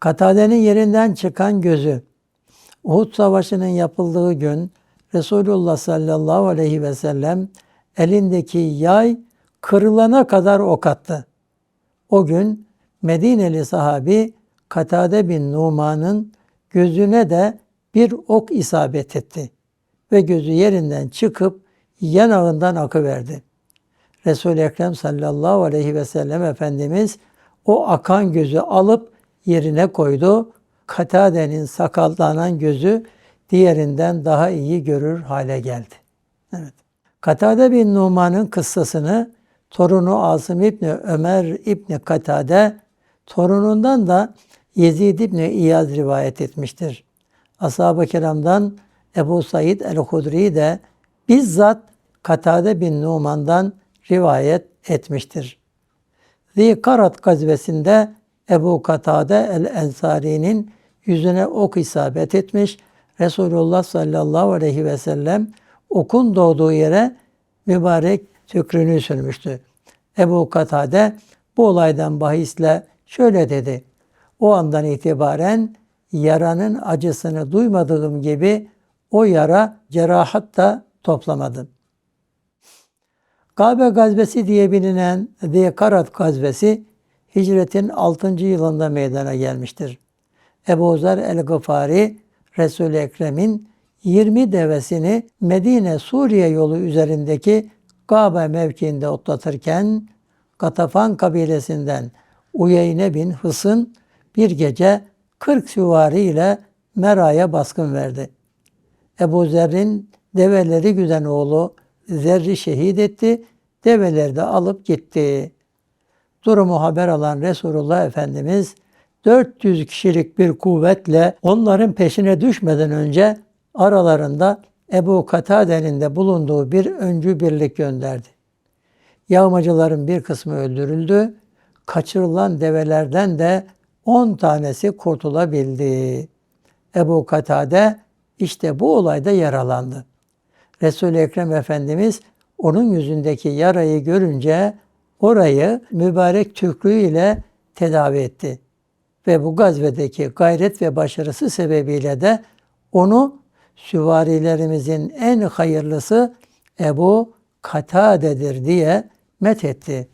Katade'nin yerinden çıkan gözü. Uhud Savaşı'nın yapıldığı gün Resulullah sallallahu aleyhi ve sellem elindeki yay kırılana kadar ok attı. O gün Medineli sahabi Katade bin Numan'ın gözüne de bir ok isabet etti ve gözü yerinden çıkıp yanağından akıverdi. Resul-i Ekrem sallallahu aleyhi ve sellem Efendimiz o akan gözü alıp yerine koydu. Katade'nin sakaldanan gözü diğerinden daha iyi görür hale geldi. Evet. Katade bin Numan'ın kıssasını torunu Asım İbni Ömer İbni Katade, torunundan da Yezid İbni İyaz rivayet etmiştir. Ashab-ı kiramdan Ebu Said el-Hudri de bizzat Katade bin Numan'dan rivayet etmiştir. Zikarat gazvesinde Ebu Katade el-Ensari'nin yüzüne ok isabet etmiş. Resulullah sallallahu aleyhi ve sellem okun doğduğu yere mübarek tükrünü sürmüştü. Ebu Katade bu olaydan bahisle şöyle dedi. O andan itibaren yaranın acısını duymadığım gibi o yara cerahat da toplamadım. Kabe gazvesi diye bilinen Zikarat gazvesi hicretin 6. yılında meydana gelmiştir. Ebu Zer el-Gıfari Resul-i Ekrem'in 20 devesini Medine Suriye yolu üzerindeki Kabe mevkiinde otlatırken Katafan kabilesinden Uyeyne bin Hısın bir gece 40 süvari ile Mera'ya baskın verdi. Ebu Zer'in develeri güden oğlu Zerri şehit etti, develeri de alıp gitti. Durumu haber alan Resulullah Efendimiz 400 kişilik bir kuvvetle onların peşine düşmeden önce aralarında Ebu Katade'nin de bulunduğu bir öncü birlik gönderdi. Yağmacıların bir kısmı öldürüldü. Kaçırılan develerden de 10 tanesi kurtulabildi. Ebu Katade işte bu olayda yaralandı. Resul-i Ekrem Efendimiz onun yüzündeki yarayı görünce orayı mübarek tükrüğü ile tedavi etti. Ve bu gazvedeki gayret ve başarısı sebebiyle de onu süvarilerimizin en hayırlısı Ebu Katade'dir diye methetti.